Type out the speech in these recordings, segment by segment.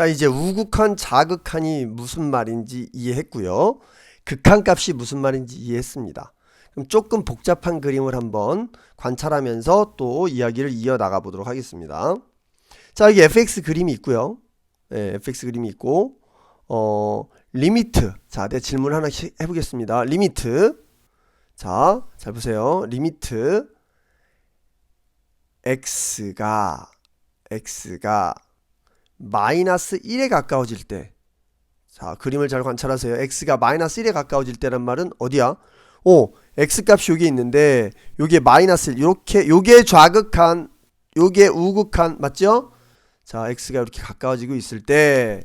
자, 이제 우극한, 자극한이 무슨 말인지 이해했고요. 극한 값이 무슨 말인지 이해했습니다. 그럼 조금 복잡한 그림을 한번 관찰하면서 또 이야기를 이어나가 보도록 하겠습니다. 자, 여기 fx 그림이 있고요. 예, fx 그림이 있고, 어, 리미트. 자, 내 질문 하나 시- 해보겠습니다. 리미트. 자, 잘 보세요. 리미트. x가, x가 마이너스 1에 가까워질 때. 자, 그림을 잘 관찰하세요. x가 마이너스 1에 가까워질 때란 말은 어디야? 오, x 값이 여기 있는데, 요게 마이너스 1, 요렇게, 요게 좌극한, 요게 우극한, 맞죠? 자, x가 이렇게 가까워지고 있을 때,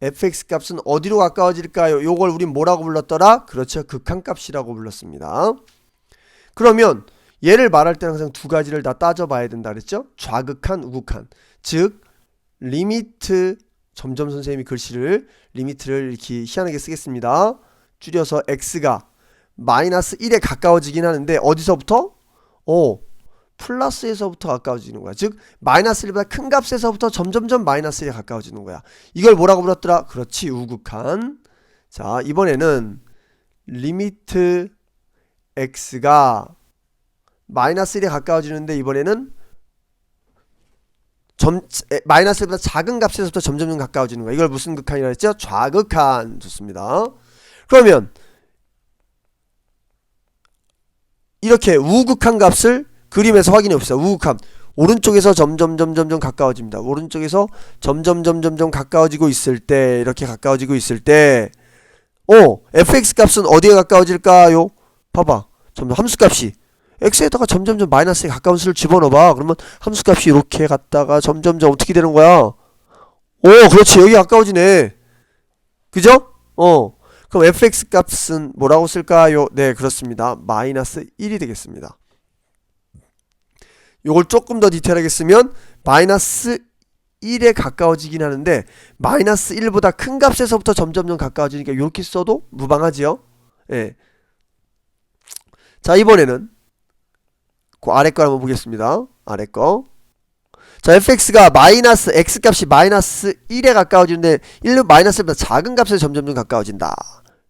fx 값은 어디로 가까워질까요? 요걸 우린 뭐라고 불렀더라? 그렇죠. 극한 값이라고 불렀습니다. 그러면 얘를 말할 때는 항상 두 가지를 다 따져봐야 된다 그랬죠? 좌극한, 우극한. 즉 리미트 점점 선생님이 글씨를 리미트를 이렇게 희한하게 쓰겠습니다. 줄여서 x가 마이너스 1에 가까워지긴 하는데 어디서부터? 어 플러스에서부터 가까워지는 거야. 즉 마이너스 1보다 큰 값에서부터 점점점 마이너스 1에 가까워지는 거야. 이걸 뭐라고 불렀더라? 그렇지 우극한. 자 이번에는 리미트 x가 마이너스 1에 가까워지는데 이번에는 점 에, 마이너스 1보다 작은 값에서부터 점점점 가까워지는 거야. 이걸 무슨 극한이라 했죠? 좌극한. 좋습니다. 그러면 이렇게 우극한 값을 그림에서 확인해 봅시다. 우극함. 오른쪽에서 점점 점점점 가까워집니다. 오른쪽에서 점점 점점점 가까워지고 있을 때 이렇게 가까워지고 있을 때 어, fx 값은 어디에 가까워질까요? 봐봐. 점점 함수 값이 x에다가 점점점 마이너스에 가까운 수를 집어넣어봐. 그러면 함수 값이 이렇게 갔다가 점점점 어떻게 되는 거야? 오, 그렇지. 여기 가까워지네. 그죠? 어. 그럼 fx 값은 뭐라고 쓸까요? 네, 그렇습니다. 마이너스 1이 되겠습니다. 요걸 조금 더 디테일하게 쓰면 마이너스 1에 가까워지긴 하는데 마이너스 1보다 큰 값에서부터 점점점 가까워지니까 이렇게 써도 무방하지요. 예. 자 이번에는 그 아래 거 한번 보겠습니다. 아래 거. 자 fx가 마이너스 x 값이 마이너스 1에 가까워지는데 1로 마이너스보다 작은 값에 점점점 가까워진다.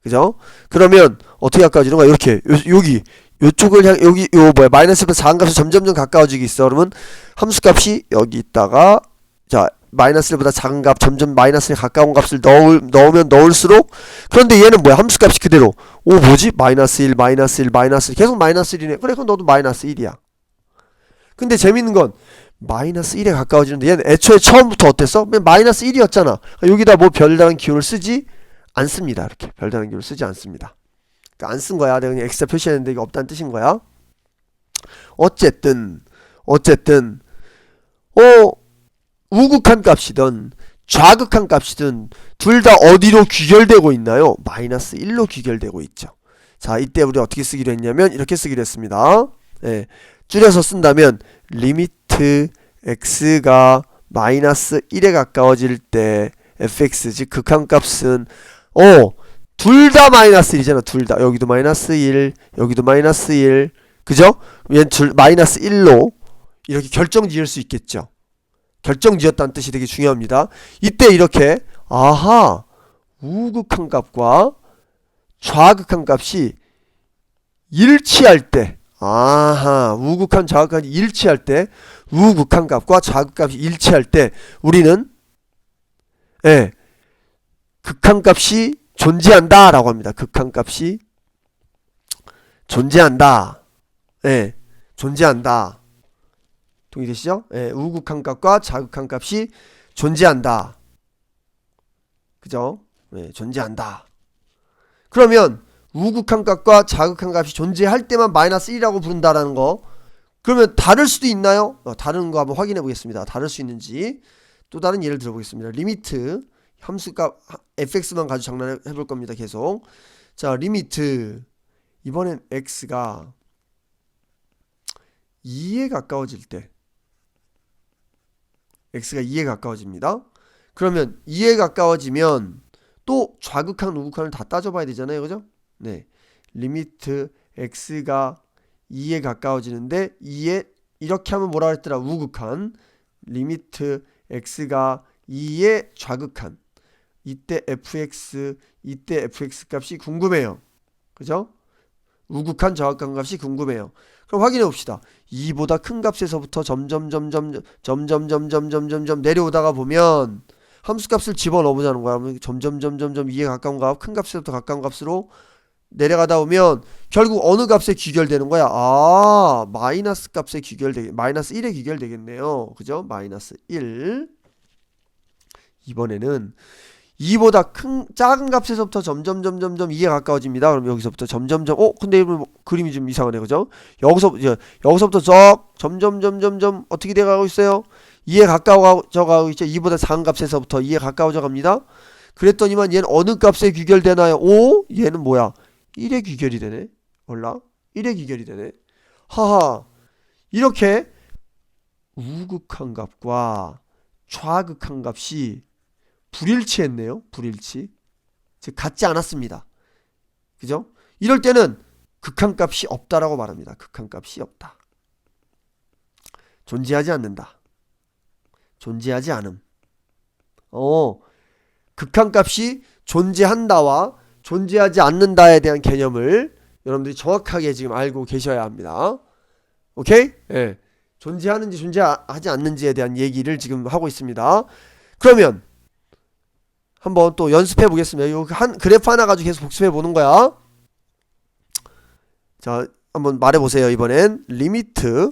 그죠? 그러면 어떻게 가까워지는 거야? 이렇게 요, 여기 요쪽을 향 여기 요 뭐야 마이너스보다 작은 값에 점점점 가까워지기 있어. 그러면 함수 값이 여기 있다가 자 마이너스 1보다 작은 값 점점 마이너스에 가까운 값을 넣을, 넣으면 넣을수록 그런데 얘는 뭐야 함수 값이 그대로 오 뭐지 마이너스 1 마이너스 1 마이너스 1 계속 마이너스 1이네 그래 그럼 너도 마이너스 1이야 근데 재밌는 건 마이너스 1에 가까워지는데 얘는 애초에 처음부터 어땠어? 마이너스 1이었잖아 여기다 뭐 별다른 기호를 쓰지 않습니다 이렇게 별다른 기호를 쓰지 않습니다 그러니까 안 쓴 거야 내가 그냥 X자 표시했는데 이게 없다는 뜻인 거야 어쨌든 어쨌든 어 우극한 값이든 좌극한 값이든 둘 다 어디로 귀결되고 있나요? 마이너스 1로 귀결되고 있죠. 자, 이때 우리 어떻게 쓰기로 했냐면 이렇게 쓰기로 했습니다. 예, 줄여서 쓴다면 리미트 x가 마이너스 1에 가까워질 때 fx 즉 극한 값은 어, 둘 다 마이너스 1이잖아. 둘 다. 여기도 마이너스 1, 여기도 마이너스 1. 그죠? 얘는 둘 마이너스 1로 이렇게 결정 지을 수 있겠죠. 결정 지었다는 뜻이 되게 중요합니다. 이때 이렇게 아하 우극한 값과 좌극한 값이 일치할 때 아하 우극한 좌극한이 일치할 때 우극한 값과 좌극 값이 일치할 때 우리는 예 극한 값이 존재한다라고 합니다. 극한 값이 존재한다. 예 존재한다. 동의되시죠? 예, 우극한 값과 자극한 값이 존재한다. 그죠? 예, 존재한다. 그러면 우극한 값과 자극한 값이 존재할 때만 마이너스 1이라고 부른다라는 거. 그러면 다를 수도 있나요? 어, 다른 거 한번 확인해 보겠습니다. 다를 수 있는지. 또 다른 예를 들어보겠습니다. 리미트 함수값 fx만 가지고 장난해 볼 겁니다. 계속. 자, 리미트 이번엔 x가 2에 가까워질 때 x가 2에 가까워집니다. 그러면 2에 가까워지면 또 좌극한 우극한을 다 따져봐야 되잖아요. 그죠? 네. 리미트 x가 2에 가까워지는데 2에 이렇게 하면 뭐라 그랬더라? 우극한 리미트 x가 2의 좌극한 이때 fx 이때 fx 값이 궁금해요. 그죠? 우극한 좌극한 값이 궁금해요. 그럼 확인해 봅시다. 2보다 큰 값에서부터 점점 점점 점점 점점 점점 점 내려오다가 보면 함수 값을 집어넣어 보자는 거야. 점점 점점 점 2에 가까운 값, 큰 값에서부터 가까운 값으로 내려가다 보면 결국 어느 값에 귀결되는 거야? 아, 마이너스 값에 귀결되 마이너스 1에 귀결되겠네요. 그죠? 마이너스 1. 이번에는 2보다 큰 작은 값에서부터 점점 점점 점 2에 가까워집니다. 그럼 여기서부터 점점 점 어 근데 뭐 그림이 좀 이상하네. 그죠? 여기서 여기서부터 적 점점 점점 점 어떻게 돼 가고 있어요? 2에 가까워져 가고 있죠. 2보다 작은 값에서부터 2에 가까워져 갑니다. 그랬더니만 얘는 어느 값에 귀결되나요? 오? 얘는 뭐야? 1에 귀결이 되네. 몰라? 1에 귀결이 되네. 하하. 이렇게 우극한 값과 좌극한 값이 불일치했네요. 불일치. 즉 같지 않았습니다. 그죠? 이럴 때는 극한 값이 없다라고 말합니다. 극한 값이 없다. 존재하지 않는다. 존재하지 않음. 어, 극한 값이 존재한다와 존재하지 않는다에 대한 개념을 여러분들이 정확하게 지금 알고 계셔야 합니다. 오케이? 예. 존재하는지 존재하지 않는지에 대한 얘기를 지금 하고 있습니다. 그러면 한번 또 연습해 보겠습니다. 요한 그래프 하나 가지고 계속 복습해 보는 거야. 자, 한번 말해 보세요. 이번엔 리미트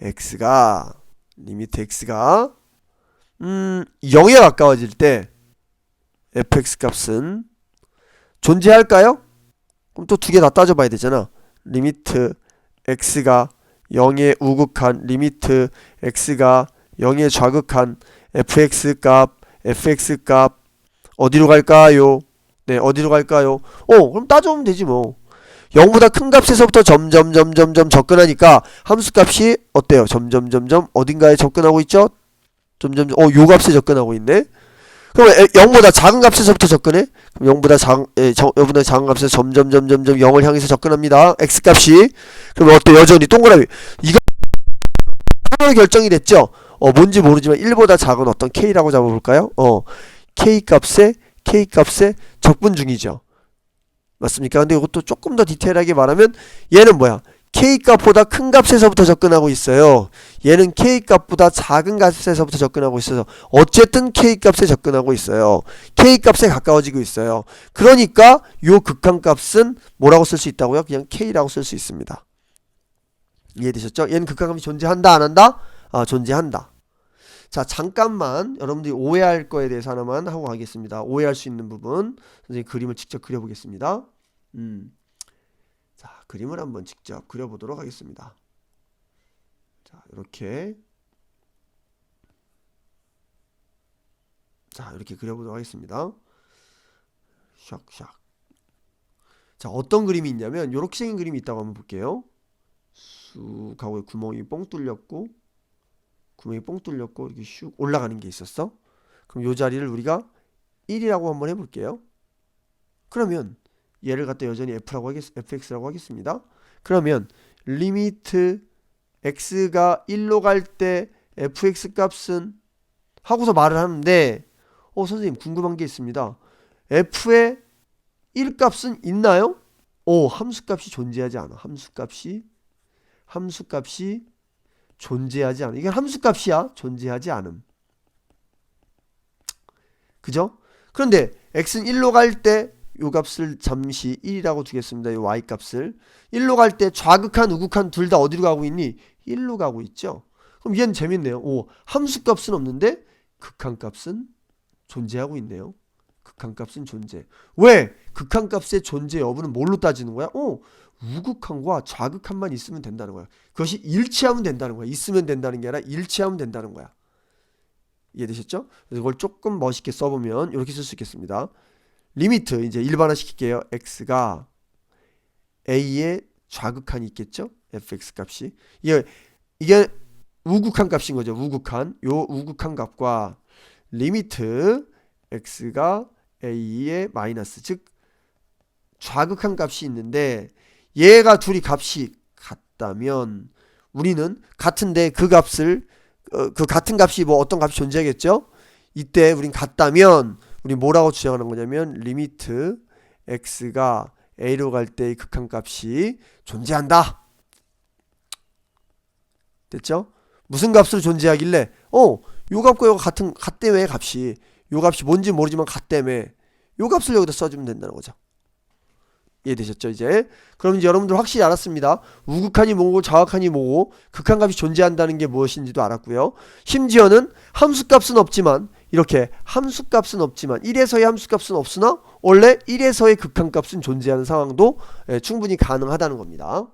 x가 리미트 x가 음 0에 가까워질 때 fx 값은 존재할까요? 그럼 또 두 개 다 따져봐야 되잖아. 리미트 x가 0에 우극한 리미트 x가 0에 좌극한 fx 값 fx 값 어디로 갈까요? 네, 어디로 갈까요? 어, 그럼 따져보면 되지 뭐. 0보다 큰 값에서부터 점점 점점 점 접근하니까 함수 값이 어때요? 점점 점점 어딘가에 접근하고 있죠? 점점 어, 요 값에 접근하고 있네. 그럼 0보다 작은 값에서부터 접근해? 그럼 0보다 작은 예, 0보다 작은 값에서 점점 점점 점 0을 향해서 접근합니다. x 값이. 그럼 어때? 여전히 동그라미. 이거 하나로 결정이 됐죠? 어, 뭔지 모르지만 1보다 작은 어떤 k라고 잡아볼까요? 어, k 값에 k 값에 적분 중이죠. 맞습니까? 근데 이것도 조금 더 디테일하게 말하면 얘는 뭐야? K 값보다 큰 값에서부터 접근하고 있어요. 얘는 k 값보다 작은 값에서부터 접근하고 있어서 어쨌든 k 값에 접근하고 있어요. k 값에 가까워지고 있어요. 그러니까 요 극한 값은 뭐라고 쓸 수 있다고요? 그냥 k라고 쓸 수 있습니다. 이해되셨죠? 얘는 극한 값이 존재한다 안 한다? 아, 존재한다. 자, 잠깐만 여러분들이 오해할 거에 대해서 하나만 하고 가겠습니다. 오해할 수 있는 부분 선생님 그림을 직접 그려보겠습니다. 음. 자, 그림을 한번 직접 그려보도록 하겠습니다. 자, 이렇게 자, 이렇게 그려보도록 하겠습니다. 샥샥. 자, 어떤 그림이 있냐면 이렇게 생긴 그림이 있다고 한번 볼게요. 쑥 하고 구멍이 뻥 뚫렸고 구멍이 뻥 뚫렸고 이렇게 슉 올라가는 게 있었어. 그럼 요 자리를 우리가 1이라고 한번 해볼게요. 그러면 얘를 갖다 여전히 f라고 하겠, fx라고 하겠습니다. 그러면 리미트 x가 1로 갈 때 fx 값은 하고서 말을 하는데 어 선생님 궁금한 게 있습니다. f의 1 값은 있나요? 오 함수 값이 존재하지 않아. 함수 값이 함수 값이 존재하지 않아. 이게 함수 값이야. 존재하지 않음. 그죠? 그런데 x는 1로 갈 때 요 값을 잠시 1이라고 두겠습니다. 요 y 값을 1로 갈 때 좌극한 우극한 둘 다 어디로 가고 있니? 1로 가고 있죠. 그럼 얘는 재밌네요. 오, 함수 값은 없는데 극한 값은 존재하고 있네요. 극한 값은 존재. 왜? 극한 값의 존재 여부는 뭘로 따지는 거야? 어, 우극한과 좌극한만 있으면 된다는 거야. 그것이 일치하면 된다는 거야. 있으면 된다는 게 아니라 일치하면 된다는 거야. 이해되셨죠? 그래서 이걸 조금 멋있게 써보면 이렇게 쓸 수 있겠습니다. 리미트 이제 일반화 시킬게요. x가 a의 좌극한이 있겠죠? fx 값이 이게 이게 우극한 값인 거죠. 우극한 요 우극한 값과 리미트 x가 a의 마이너스 즉 좌극한 값이 있는데 얘가 둘이 값이 같다면 우리는 같은데 그 값을 어, 그 같은 값이 뭐 어떤 값이 존재하겠죠? 이때 우린 같다면 우리 뭐라고 주장하는 거냐면 리미트 x가 a로 갈 때의 극한값이 존재한다. 됐죠? 무슨 값으로 존재하길래 어, 요 값과 요가 같은 같대매 값이 요 값이 뭔지 모르지만 같대매 요 값을 여기다 써주면 된다는 거죠. 이해되셨죠 이제? 그럼 이제 여러분들 확실히 알았습니다. 우극한이 뭐고 좌극한이 뭐고 극한값이 존재한다는 게 무엇인지도 알았고요. 심지어는 함수값은 없지만 이렇게 함수값은 없지만 1에서의 함수값은 없으나 원래 1에서의 극한값은 존재하는 상황도 예, 충분히 가능하다는 겁니다.